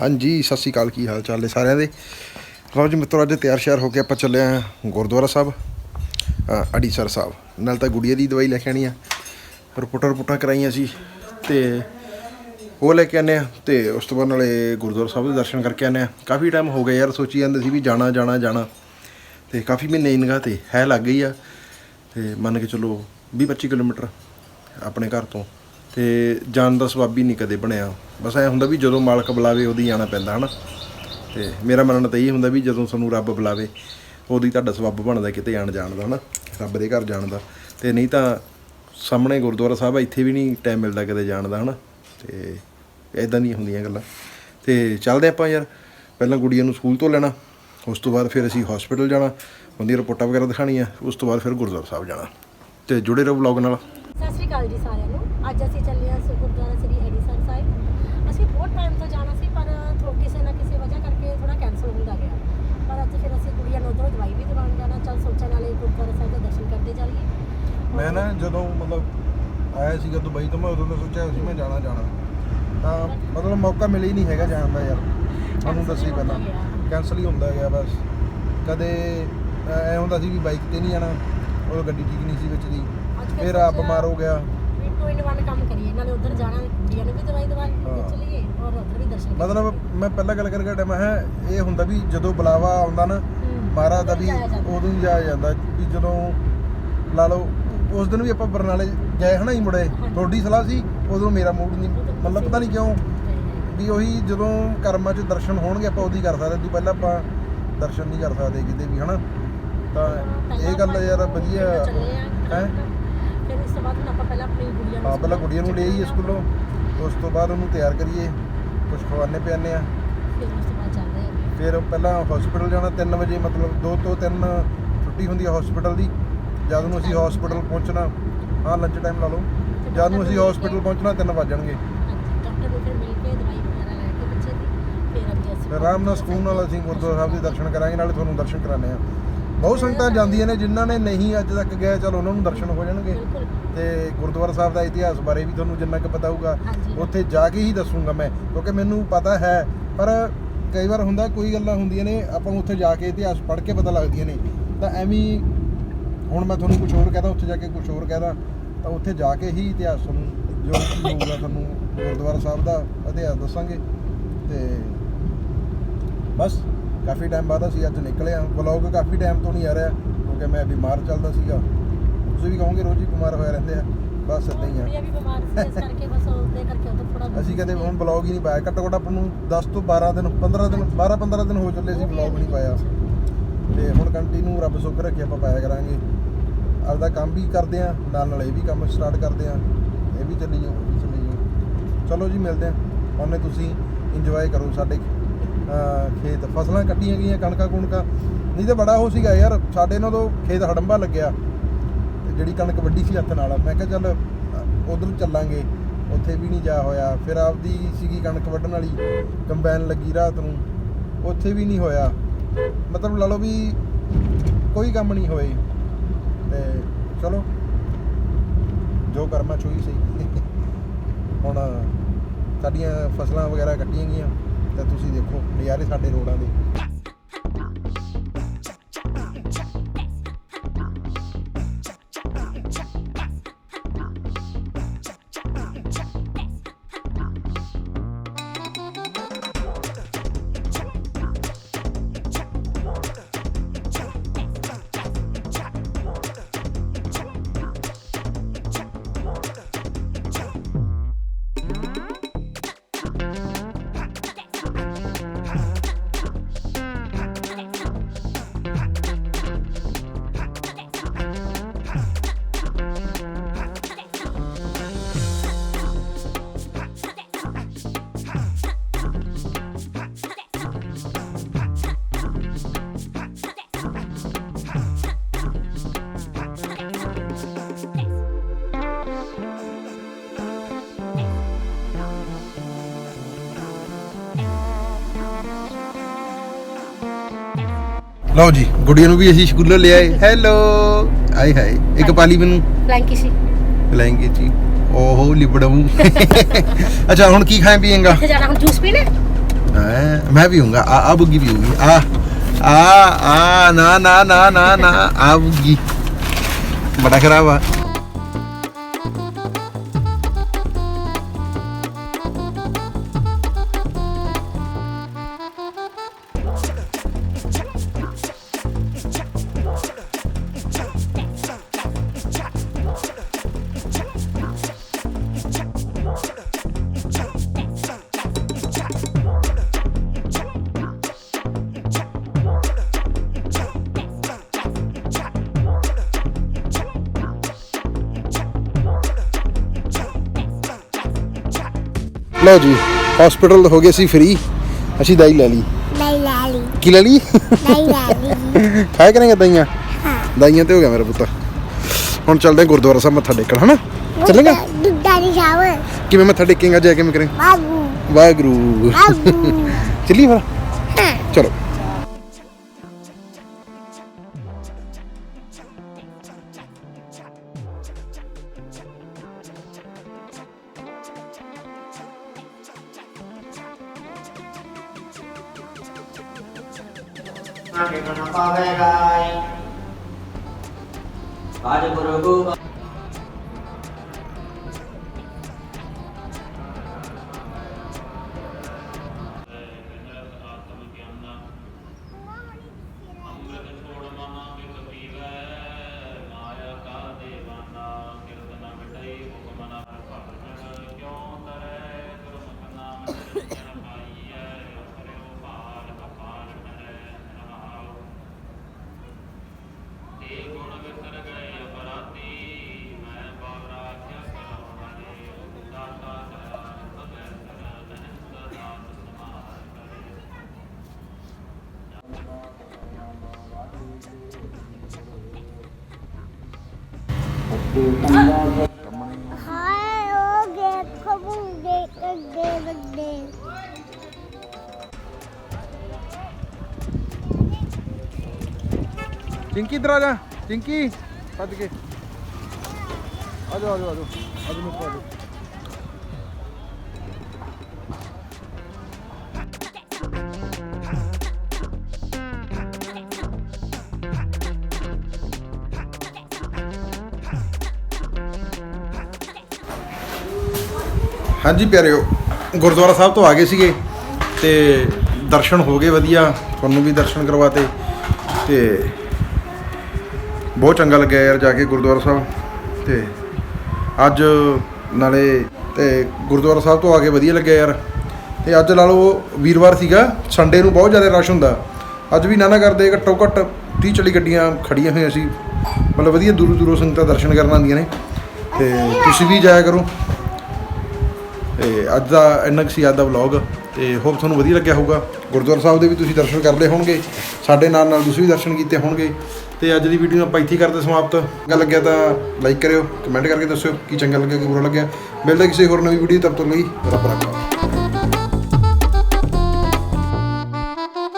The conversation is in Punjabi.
ਹਾਂਜੀ, ਸਤਿ ਸ਼੍ਰੀ ਅਕਾਲ, ਕੀ ਹਾਲ ਚਾਲ ਨੇ ਸਾਰਿਆਂ ਦੇ? ਲਓ ਜੀ ਮਿੱਤਰੋ, ਅੱਜ ਤਿਆਰ ਸ਼ਿਆਰ ਹੋ ਕੇ ਆਪਾਂ ਚੱਲੇ ਆਂ ਗੁਰਦੁਆਰਾ ਸਾਹਿਬ ਅੜੀਸਰ ਸਾਹਿਬ। ਨਾਲ ਤਾਂ ਗੁੜੀਆ ਦੀ ਦਵਾਈ ਲੈ ਕੇ ਆਣੀ ਆ। ਰਿਪੋਰਟਾਂ ਰਿਪੋਰਟਾਂ ਕਰਾਈਆਂ ਸੀ ਤੇ ਉਹ ਲੈ ਕੇ ਆਨੇ ਆ ਤੇ ਉਸ ਤੋਂ ਬਾਅਦ ਨਾਲੇ ਗੁਰਦੁਆਰਾ ਸਾਹਿਬ ਦੇ ਦਰਸ਼ਨ ਕਰਕੇ ਆਨੇ ਆ। ਕਾਫੀ ਟਾਈਮ ਹੋ ਗਿਆ ਯਾਰ, ਸੋਚੀ ਜਾਂਦੇ ਸੀ ਵੀ ਜਾਣਾ ਜਾਣਾ ਜਾਣਾ। ਤੇ ਕਾਫੀ ਮਹੀਨੇ ਦੀ ਨਿਗਾਹ ਤੇ ਹੈ ਲੱਗ ਗਈ ਆ। ਤੇ ਮੰਨ ਕੇ ਚਲੋ 20 25 ਕਿਲੋਮੀਟਰ ਆਪਣੇ ਘਰ ਤੋਂ। ਤੇ ਜਾਣ ਦਾ ਸਬੱਬ ਹੀ ਨਹੀਂ ਕਦੇ ਬਣਿਆ। ਬਸ ਐ ਹੁੰਦਾ ਵੀ ਜਦੋਂ ਮਾਲਕ ਬੁਲਾਵੇ ਉਹਦੀ ਜਾਣਾ ਪੈਂਦਾ, ਹਨਾ? ਤੇ ਮੇਰਾ ਮੰਨਣਾ ਤਾਂ ਇਹ ਹੁੰਦਾ ਵੀ ਜਦੋਂ ਸਾਨੂੰ ਰੱਬ ਬੁਲਾਵੇ, ਉਹਦੀ ਤੁਹਾਡਾ ਸਬੱਬ ਬਣਦਾ ਕਿਤੇ ਆਣ ਜਾਣ ਦਾ, ਹਨਾ? ਰੱਬ ਦੇ ਘਰ ਜਾਣ ਦਾ। ਤੇ ਨਹੀਂ ਤਾਂ ਸਾਹਮਣੇ ਗੁਰਦੁਆਰਾ ਸਾਹਿਬ ਇੱਥੇ ਵੀ ਨਹੀਂ ਟਾਈਮ ਮਿਲਦਾ ਕਦੇ ਜਾਣ ਦਾ, ਹਨਾ? ਤੇ ਇਦਾਂ ਦੀਆਂ ਹੁੰਦੀਆਂ ਗੱਲਾਂ। ਤੇ ਚੱਲਦੇ ਆਪਾਂ ਯਾਰ, ਪਹਿਲਾਂ ਗੁੜੀਆਂ ਨੂੰ ਸਕੂਲ ਤੋਂ ਲੈਣਾ, ਉਸ ਤੋਂ ਬਾਅਦ ਫਿਰ ਅਸੀਂ ਹਸਪੀਟਲ ਜਾਣਾ, ਉਹਦੀਆਂ ਰਿਪੋਰਟਾਂ ਵਗੈਰਾ ਦਿਖਾਣੀਆਂ ਉਸ ਤੋਂ ਬਾਅਦ ਫਿਰ ਗੁਰਦੁਆਰਾ ਸਾਹਿਬ ਜਾਣਾ। ਤੇ ਜੁੜੇ ਰਹੋ ਵਲੌਗ ਨਾਲ। ਸਤਿ ਸ਼੍ਰੀ ਅਕਾਲ ਜੀ ਸਾਰਿਆਂ ਨੂੰ। ਅੱਜ ਅਸੀਂ ਚੱਲੇ ਹਾਂ ਗੁਰਦੁਆਰਾ ਸ੍ਰੀ ਹਰੀਸਰ ਸਾਹਿਬ ਅਸੀਂ ਬਹੁਤ ਟਾਈਮ ਤੋਂ ਜਾਣਾ ਸੀ ਪਰ ਥੋ ਕਿਸੇ ਨਾ ਕਿਸੇ ਵਜ੍ਹਾ ਕਰਕੇ ਥੋੜਾ ਕੈਂਸਲ ਹੁੰਦਾ ਗਿਆ। ਪਰ ਅੱਜ ਫਿਰ ਅਸੀਂ ਕੁੜੀਆਂ ਨੂੰ ਉਧਰੋਂ ਦਵਾਈ ਵੀ ਦਿਵਾਉਣ ਜਾਣਾ ਚੱਲ ਸੋਚਣ ਵਾਲੇ ਗੁਰਦੁਆਰਾ ਸਾਹਿਬ ਦੇ ਦਰਸ਼ਨ ਕਰਦੇ ਚੱਲੀਏ ਮੈਂ ਨਾ ਜਦੋਂ ਮਤਲਬ ਆਇਆ ਸੀਗਾ ਦੁਬਈ ਤੋਂ ਮੈਂ ਉਦੋਂ ਤਾਂ ਸੋਚਿਆ ਸੀ ਮੈਂ ਜਾਣਾ ਜਾਣਾ। ਤਾਂ ਮਤਲਬ ਮੌਕਾ ਮਿਲਿਆ ਹੀ ਨਹੀਂ ਹੈਗਾ ਜਾਣ ਦਾ ਯਾਰ। ਤੁਹਾਨੂੰ ਦੱਸੀ ਪਹਿਲਾਂ। ਕੈਨਸਲ ਹੀ ਹੁੰਦਾ ਗਿਆ ਬਸ। ਕਦੇ ਐ ਹੁੰਦਾ ਸੀ ਵੀ ਬਾਈਕ ਤੇ ਨਹੀਂ ਜਾਣਾ। ਉਹ ਗੱਡੀ ਠੀਕ ਨਹੀਂ ਸੀ ਵਿੱਚ ਦੀ। ਫਿਰ ਆ ਬਿਮਾਰ ਹੋ ਗਿਆ। ਵੀ ਟੂ ਇਨ ਵਨ ਕੰਮ ਕਰੀਏ। ਨਾਲੇ ਉਧਰ ਜਾਣਾ ਕੁੜੀਆਂ ਨੂੰ ਵੀ ਦਵਾਈ ਦਵਾ। ਕੇ ਚੱਲੀਏ। ਔਰ ਉਧਰ ਵੀ ਦਰਸ਼ਨ ਕਰੀਏ। ਮਤਲਬ ਮੈਂ ਪਹਿਲਾਂ ਗੱਲ ਕਰਕੇ ਹਟਿਆ ਮੈਂ ਕਿਹਾ ਇਹ ਹੁੰਦਾ ਵੀ ਜਦੋਂ ਬੁਲਾਵਾ ਆਉਂਦਾ ਨਾ ਹੂੰ, ਮਹਾਰਾਜ ਦਾ ਵੀ ਜਾਇਆ ਜਾਂਦਾ। ਉਦੋਂ ਹੀ ਜਾਇਆ ਜਾਂਦਾ ਵੀ ਜਦੋਂ ਲਾ ਲਓ ਉਸ ਦਿਨ ਵੀ ਆਪਾਂ ਬਰਨਾਲੇ ਗਏ ਹਨਾ ਹੀ ਮੁੜੇ ਹਾਂਜੀ। ਤੁਹਾਡੀ ਸਲਾਹ ਸੀ ਉਦੋਂ ਮੇਰਾ ਮੂਡ ਨਹੀਂ ਮਤਲਬ ਪਤਾ ਨਹੀਂ ਕਿਉਂ ਵੀ ਉਹੀ ਜਦੋਂ ਕਰਮਾਂ 'ਚ ਦਰਸ਼ਨ ਹੋਣਗੇ ਆਪਾਂ ਉਹਦੀ ਕਰ ਸਕਦੇ ਤੋਂ ਪਹਿਲਾਂ ਆਪਾਂ ਦਰਸ਼ਨ ਨਹੀਂ ਕਰ ਸਕਦੇ ਕਿਤੇ ਵੀ ਹਨਾ ਤਾਂ ਇਹ ਗੱਲ ਯਾਰ ਵਧੀਆ ਹੈ ਫਿਰ ਉਸ ਤੋਂ ਬਾਅਦ ਹੁਣ ਆਪਾਂ ਪਹਿਲਾਂ ਆਪਣੀ ਗੁੜੀਆਂ ਨੂੰ ਹਾਂ ਪਹਿਲਾਂ ਗੁੜੀਆ ਨੂੰ ਲੈ ਆਈਏ ਸਕੂਲੋਂ ਉਸ ਤੋਂ ਬਾਅਦ ਉਹਨੂੰ ਤਿਆਰ ਕਰੀਏ ਕੁਝ ਖਵਾਣੇ ਪਿਆਨੇ ਆ। ਫਿਰ ਉਸ ਤੋਂ ਬਾਅਦ ਚੱਲਦੇ ਆ ਫਿਰ ਪਹਿਲਾਂ ਹਸਪੀਟਲ ਜਾਣਾ 3 ਵਜੇ ਮਤਲਬ 2 ਤੋਂ 3 ਛੁੱਟੀ ਹੁੰਦੀ ਹੈ ਹਸਪੀਟਲ ਦੀ। ਜਦ ਨੂੰ ਅਸੀਂ ਹਸਪੀਟਲ ਪਹੁੰਚਣਾ ਹਾਂ ਲੰਚ ਟਾਈਮ ਲਾ ਲਓ। ਜਦ ਨੂੰ ਅਸੀਂ ਹਸਪੀਟਲ ਪਹੁੰਚਣਾ 3 ਵਜ ਜਾਣਗੇ। ਹਾਂਜੀ ਡਾਕਟਰ ਨੂੰ ਫਿਰ ਮਿਲ ਕੇ ਦਵਾਈ ਵਗੈਰਾ ਲੈ ਕੇ ਬੱਚੇ ਦੀ ਫਿਰ ਅੱਗੇ ਅਸੀਂ ਆਰਾਮ ਨਾਲ ਸਕੂਨ ਨਾਲ ਅਸੀਂ ਗੁਰਦੁਆਰਾ ਸਾਹਿਬ ਦੇ ਦਰਸ਼ਨ ਕਰਾਂਗੇ ਨਾਲੇ ਤੁਹਾਨੂੰ ਦਰਸ਼ਨ ਕਰਾਣੇ ਆ ਬਹੁਤ ਸੰਗਤਾਂ ਜਾਂਦੀਆਂ ਨੇ ਜਿਨ੍ਹਾਂ ਨੇ ਨਹੀਂ ਅੱਜ ਤੱਕ ਗਏ ਚਲ ਉਹਨਾਂ ਨੂੰ ਦਰਸ਼ਨ ਹੋ ਜਾਣਗੇ। ਬਿਲਕੁਲ। ਤੇ ਗੁਰਦੁਆਰਾ ਸਾਹਿਬ ਦਾ ਇਤਿਹਾਸ ਬਾਰੇ ਵੀ ਤੁਹਾਨੂੰ ਜਿੰਨਾ ਕੁ ਪਤਾ ਹੋਊਗਾ ਹਾਂਜੀ। ਉੱਥੇ ਜਾ ਕੇ ਹੀ ਦੱਸੂਗਾ ਮੈਂ ਕਿਉਂਕਿ ਮੈਨੂੰ ਪਤਾ ਹੈ ਪਰ ਕਈ ਵਾਰ ਹੁੰਦਾ ਕੋਈ ਗੱਲਾਂ ਹੁੰਦੀਆਂ ਨੇ ਆਪਾਂ ਨੂੰ ਉੱਥੇ ਜਾ ਕੇ ਇਤਿਹਾਸ ਪੜ੍ਹ ਕੇ ਪਤਾ ਲੱਗਦੀਆਂ ਨੇ। ਤਾਂ ਐਵੇਂ ਹੀ ਹੁਣ ਮੈਂ ਤੁਹਾਨੂੰ ਕੁਝ ਹੋਰ ਕਹਦਾ ਉੱਥੇ ਜਾ ਕੇ ਕੁਝ ਹੋਰ ਕਹਦਾ ਤਾਂ ਉੱਥੇ ਜਾ ਕੇ ਹੀ ਇਤਿਹਾਸ ਤੁਹਾਨੂੰ ਜੋ ਵੀ ਹੋਊਗਾ ਤੁਹਾਨੂੰ ਗੁਰਦੁਆਰਾ ਸਾਹਿਬ ਦਾ ਇਤਿਹਾਸ ਦੱਸਾਂਗੇ। ਤੇ ਬਸ। ਕਾਫੀ ਟਾਈਮ ਬਾਅਦ ਅਸੀਂ ਅੱਜ ਨਿਕਲੇ ਆ ਵਲੌਗ ਕਾਫੀ ਟਾਈਮ ਤੋਂ ਨਹੀਂ ਆ ਰਿਹਾ ਕਿਉਂਕਿ ਮੈਂ ਬਿਮਾਰ ਚੱਲਦਾ ਸੀਗਾ। ਤੁਸੀਂ ਵੀ ਕਹੋਗੇ ਰੋਜ਼ ਹੀ ਬਿਮਾਰ ਹੋਇਆ ਰਹਿੰਦੇ ਆ। ਬਸ ਇਦਾਂ ਹੀ ਆ। ਕੁੜੀਆਂ ਵੀ ਬਿਮਾਰ ਸੀ ਇਸ ਕਰਕੇ ਬਸ ਉਹਦੇ ਕਰਕੇ ਉਧਰ ਥੋੜਾ ਅਸੀਂ ਕਦੇ ਹੁਣ ਬਲੌਗ ਹੀ ਨਹੀਂ ਪਾਇਆ। ਘੱਟੋ ਘੱਟ ਆਪਾਂ ਨੂੰ 10 ਤੋਂ 12 ਦਿਨ 15 ਦਿਨ 12 15 ਦਿਨ ਹੋ ਚੱਲੇ ਸੀ ਬਲੌਗ ਨਹੀਂ ਪਾਇਆ। ਤੇ ਹੁਣ ਕੰਟੀਨਿਊ ਰੱਬ ਸੁੱਖ ਰੱਖੇ ਆਪਾਂ ਪਾਇਆ ਕਰਾਂਗੇ। ਆਪਦਾ ਕੰਮ ਵੀ ਕਰਦੇ ਆ ਨਾਲ ਨਾਲ ਇਹ ਵੀ ਕੰਮ ਸਟਾਰਟ ਕਰਦੇ ਆ ਇਹ ਵੀ ਚੱਲੀ ਜਾਓ ਉਹ ਚੱਲੀ ਜਾਓ ਚਲੋ ਜੀ ਮਿਲਦੇ ਆ ਉਹਨੇ ਤੁਸੀਂ ਇੰਜੋਏ ਕਰੋ ਸਾਡੇ। ਖੇਤ, ਫਸਲਾਂ ਕੱਟੀਆਂ ਗਈਆਂ, ਕਣਕਾਂ, ਕੁਣਕਾਂ। ਨਹੀਂ ਤੇ ਬੜਾ ਹੋ ਸੀਗਾ ਯਾਰ, ਸਾਡੇ ਨਾਲ ਤੋਂ ਖੇਤ ਹੜੰਬਾ ਲੱਗਿਆ। ਤੇ ਜਿਹੜੀ ਕਣਕ ਵੱਡੀ ਸੀ ਹੱਥ ਨਾਲ, ਮੈਂ ਕਿਹਾ ਚੱਲ ਉਧਰ ਚੱਲਾਂਗੇ। ਉੱਥੇ ਵੀ ਨਹੀਂ ਜਾ ਹੋਇਆ। ਫਿਰ ਆਪਦੀ ਸੀਗੀ ਕਣਕ ਵੱਢਣ ਵਾਲੀ, ਕੰਬਾਈਨ ਲੱਗੀ ਰਾਤ ਨੂੰ। ਉੱਥੇ ਵੀ ਨਹੀਂ ਹੋਇਆ। ਮਤਲਬ ਲਾ ਲਓ ਵੀ ਕੋਈ ਕੰਮ ਨਹੀਂ ਹੋਏ। ਤੇ ਚਲੋ, ਜੋ ਕਰਮਾਂ ਚੋਈ ਸਹੀ। ਹੁਣ, ਸਾਡੀਆਂ ਫਸਲਾਂ ਵਗੈਰਾ ਕੱਟੀਆਂ ਗਈਆਂ। ਤਾਂ ਤੁਸੀਂ ਦੇਖੋ ਨਜ਼ਾਰੇ ਸਾਡੇ ਰੋਡਾਂ ਦੇ। ਲਓ ਜੀ ਗੁੜੀਆਂ ਨੂੰ ਵੀ ਅਸੀਂ ਸਕੂਲੋਂ ਲਿਆਏ ਹੈਲੋ ਆਏ ਹਾਏ ਇੱਕ ਪਾਲੀ ਮੈਨੂੰ। ਬਲੈਂਕੀ ਸੀ। ਬਲੈਂਕੀ ਜੀ। ਓਹੋ ਲਿਬੜਾਉਂ। ਅੱਛਾ ਹੁਣ ਕੀ ਖਾਏ ਪੀਏਗਾ? ਮੈਂ ਵੀ ਹੂੰਗਾ ਆ ਆ ਬੁੱਗੀ ਵੀ ਹੂੰਗੀ ਆ ਆ ਆ ਨਾ ਨਾ ਨਾ ਨਾ ਨਾ ਆ ਬੁੱਗੀ। ਬੜਾ ਖਰਾਬ ਆ। ਲਓ ਜੀ ਹਸਪੀਟਲ ਹੋ ਗਏ ਸੀ ਫ੍ਰੀ ਅਸੀਂ ਦਵਾਈ ਲੈ ਲਈ। ਨਹੀਂ ਲੈ ਲਈ। ਕੀ ਲੈ ਲਈ? ਨਹੀਂ ਲੈ ਲਈ। ਖਾਇਆ ਕਰਾਂਗੇ ਦਵਾਈਆਂ? ਦਵਾਈਆਂ ਤੇ ਹੋ ਗਿਆ ਮੇਰਾ ਪੁੱਤ। ਹੁਣ ਚੱਲਦੇ ਹਾਂ ਗੁਰਦੁਆਰਾ ਸਾਹਿਬ ਮੱਥਾ ਟੇਕਣ ਹਨਾ? ਚੱਲਾਂਗੇ? ਦੁੱਧਾ ਦੀ ਸ਼ਾਵਰ ਕਿਵੇਂ ਮੱਥਾ ਟੇਕੇਂਗਾ ਜਾ ਕਿਵੇਂ ਕਰੇ? ਵਾਹਿਗੁਰੂ। ਬਾਗੂ ਚੱਲੀ ਫਿਰ। ਚਲੋ। Bye bye. Bye bye. Yeah. ਹਾਏ ਉਹ ਗੇ ਖਬੂ ਅੱਗੇ ਵੱਡੇ ਚਿੰਕੀ ਇਧਰ ਆ ਜਾ ਚਿੰਕੀ ਭੱਜ ਕੇ ਆ ਜਾ ਆ ਜਾ ਆ ਜਾ ਅੱਜ ਮੈਂ ਹਾਂਜੀ ਪਿਆਰਿਓ, ਗੁਰਦੁਆਰਾ ਸਾਹਿਬ ਤੋਂ ਆ ਗਏ ਸੀਗੇ ਤੇ ਦਰਸ਼ਨ ਹੋ ਗਏ ਵਧੀਆ, ਤੁਹਾਨੂੰ ਵੀ ਦਰਸ਼ਨ ਕਰਵਾਤੇ ਤੇ ਬਹੁਤ ਚੰਗਾ ਲੱਗਿਆ ਯਾਰ ਜਾ ਕੇ ਗੁਰਦੁਆਰਾ ਸਾਹਿਬ ਤੇ ਅੱਜ ਨਾਲੇ ਤੇ ਗੁਰਦੁਆਰਾ ਸਾਹਿਬ ਤੋਂ ਆ ਕੇ ਵਧੀਆ ਲੱਗਿਆ ਯਾਰ ਤੇ ਅੱਜ ਲਾ ਲਓ ਵੀਰਵਾਰ ਸੀਗਾ ਸੰਡੇ ਨੂੰ ਬਹੁਤ ਜ਼ਿਆਦਾ ਰਸ਼ ਹੁੰਦਾ। ਅੱਜ ਵੀ ਨਾ ਨਾ ਕਰਦੇ ਘੱਟੋ ਘੱਟ 30 40 ਗੱਡੀਆਂ ਖੜੀਆਂ ਹੋਈਆਂ ਸੀ। ਮਤਲਬ ਵਧੀਆ ਦੂਰੋਂ ਦੂਰੋਂ ਸੰਗਤਾਂ ਦਰਸ਼ਨ ਕਰਨ ਆਉਂਦੀਆਂ ਨੇ ਤੇ ਤੁਸੀਂ ਵੀ ਜਾਇਆ ਕਰੋ। ਤੇ ਅੱਜ ਦਾ ਇੰਨਾ ਕੁ ਸੀ ਅੱਜ ਦਾ ਵਲੌਗ ਤੇ ਹੋਪ ਤੁਹਾਨੂੰ ਵਧੀਆ ਲੱਗਿਆ ਹੋਊਗਾ। ਗੁਰਦੁਆਰਾ ਸਾਹਿਬ ਦੇ ਵੀ ਤੁਸੀਂ ਦਰਸ਼ਨ ਕਰ ਲਏ ਹੋਣਗੇ, ਸਾਡੇ ਨਾਲ ਨਾਲ ਤੁਸੀਂ ਵੀ ਦਰਸ਼ਨ ਕੀਤੇ ਹੋਣਗੇ ਤੇ ਅੱਜ ਦੀ ਵੀਡੀਓ ਆਪਾਂ ਇੱਥੇ ਹੀ ਕਰਦੇ ਸਮਾਪਤ। ਗੱਲ ਲੱਗਿਆ ਤਾਂ ਲਾਈਕ ਕਰਿਓ ਕਮੈਂਟ ਕਰਕੇ ਦੱਸਿਓ ਕੀ ਚੰਗਾ ਲੱਗਿਆ, ਕੀ ਬੁਰਾ ਲੱਗਿਆ। ਮਿਲਦੇ ਕਿਸੇ ਹੋਰ ਨਵੀਂ ਵੀਡੀਓ ਤਬ ਤੱਕ ਲਈ ਰੱਬ ਰੱਖਾ